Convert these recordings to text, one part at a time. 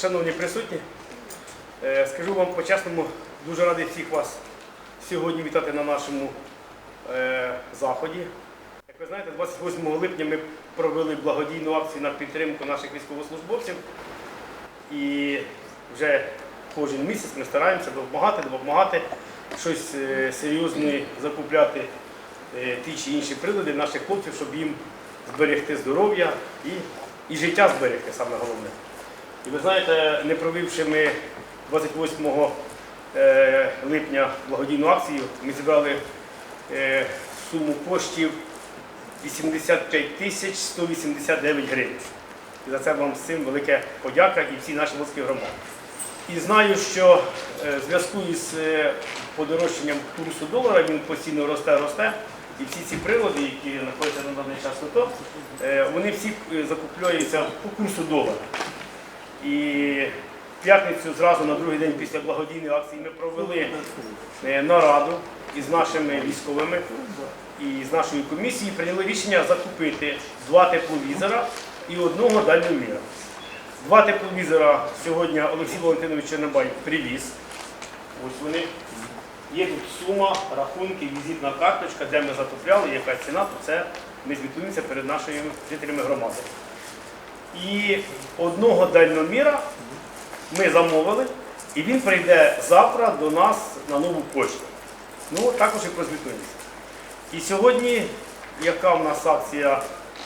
Шановні присутні, е, скажу вам по-чесному, дуже радий всіх вас сьогодні вітати на нашому е, заході. Як ви знаєте, 28 липня ми провели благодійну акцію на підтримку наших військовослужбовців. І вже кожен місяць ми стараємося допомагати, допомагати щось е, серйозне закупляти ті чи інші прилади наших хлопців, щоб їм зберегти здоров'я і, і життя зберегти, саме головне. І ви знаєте, не провівши ми 28 е, липня благодійну акцію, ми зібрали е, суму коштів 85 тисяч 189 гривень. І за це вам всім велика подяка і всій нашій Луцькій громаді. І знаю, що е, в зв'язку із подорожчанням курсу долара він постійно росте, росте. І всі ці прилади, які знаходяться на даний час то, вони всі закупляються по курсу долара. І в п'ятницю зразу на другий день після благодійної акції ми провели е, нараду із нашими військовими і з нашою комісією прийняли рішення закупити два тепловізора і одного дальноміра. Два тепловізора сьогодні Олексій Валентинович Чорнобай привіз. Ось вони. Є тут сума, рахунки, візитна карточка, де ми закупляли, яка ціна, то це ми звітуємося перед нашими жителями громади. І одного дальноміра ми замовили, і він прийде завтра до нас на нову пошту. Ну, також і прозвітуємося. І сьогодні, яка в нас акція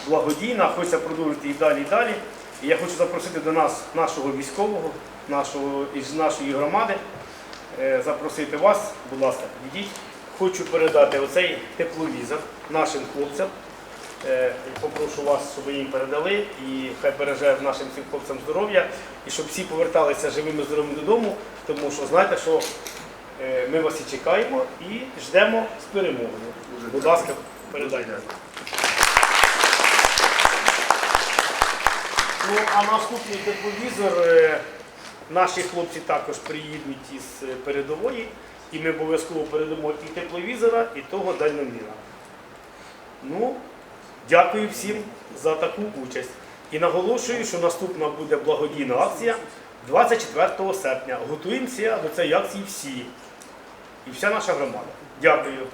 благодійна, хочеться продовжити і далі, і далі. І я хочу запросити до нас нашого військового, нашого, із нашої громади, е, запросити вас, будь ласка, підійдіть. Хочу передати оцей тепловізор нашим хлопцям. Е, Попрошу вас, щоб ви їм передали, і хай береже нашим всім хлопцям здоров'я, і щоб всі поверталися живими здоровими додому, тому що знаєте, що е, ми вас і чекаємо і ждемо з перемогою. Будь ласка, передайте. Ну, а наступний тепловізор е, наші хлопці також приїдуть із передової, і ми обов'язково передамо і тепловізора, і того дальноміра. Ну, дякую всім за таку участь. І наголошую, що наступна буде благодійна акція 24 серпня. Готуємося до цієї акції всі. І вся наша громада. Дякую.